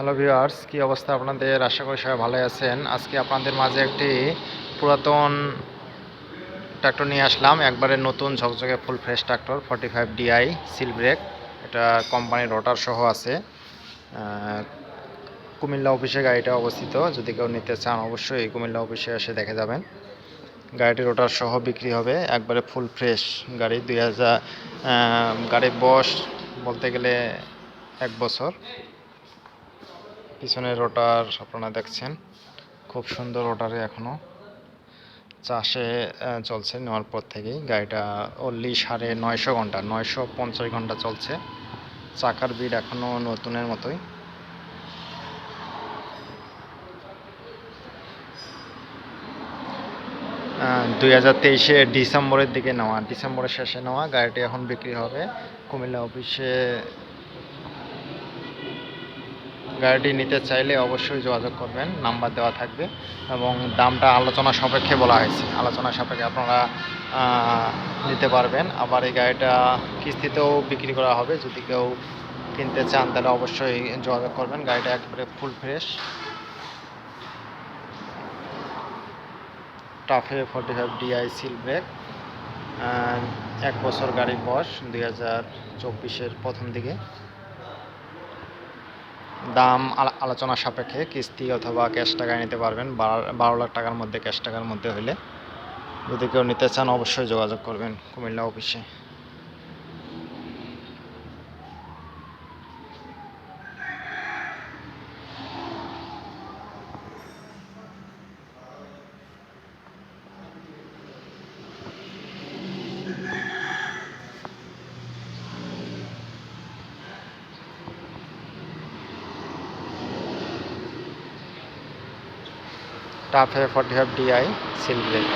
Hello viewers কি অবস্থা আপনাদের? আশা করি সবাই ভালো আছেন। আজকে আপনাদের মাঝে একটি পুরাতন ট্রাক্টর নিয়ে আসলাম। একবারে নতুন ঝকঝকে full fresh tractor forty five DI seal brake এটা কোম্পানির রটার সহ আছে। কুমিল্লা অফিসে গাড়িটা অবস্থিত। যদি কেউ নিতে চান, অবশ্যই কুমিল্লা অফিসে এসে দেখে যাবেন। গাড়িটি রোটার সহ বিক্রি হবে। একবারে ফুল ফ্রেশ গাড়ি। দুই হাজার গাড়ির বয়স বলতে গেলে এক বছর। পিছনের রোটার আপনারা দেখছেন। খুব সুন্দর রোটারে এখনও। চাষে চলছে, নেওয়ার পর থেকেই। গাড়িটা অনলি সাড়ে নয়শো ঘণ্টা, নয়শো পঞ্চাশ ঘণ্টা চলছে। চাকার বিড এখনও নতুনের মতোই। দুই হাজার তেইশে ডিসেম্বরের দিকে নেওয়া, ডিসেম্বরের শেষে নেওয়া গাড়িটি এখন বিক্রি হবে। কুমিল্লা অফিসে গাড়িটি নিতে চাইলে অবশ্যই যোগাযোগ করবেন, নাম্বার দেওয়া থাকবে এবং দামটা আলোচনা সাপেক্ষে বলা হয়েছে। আলোচনা সাপেক্ষে আপনারা নিতে পারবেন। আবার এই গাড়িটা কিস্তিতেও বিক্রি করা হবে। যদি কেউ কিনতে চান, তাহলে অবশ্যই যোগাযোগ করবেন। গাড়িটা একবারে full fresh. TAFE forty five DI seal brake এক বছর গাড়ির বয়স দুই হাজার চব্বিশের প্রথম দিকে। দাম আলা- আলোচনা সাপেক্ষে কিস্তি অথবা ক্যাশ টাকায় নিতে পারবেন। বারো লাখ টাকার মধ্যে, ক্যাশ টাকার মধ্যে হইলে যদি কেউ নিতে চান, অবশ্যই যোগাযোগ করবেন কুমিল্লা অফিসে। TAFE forty five DI seal brake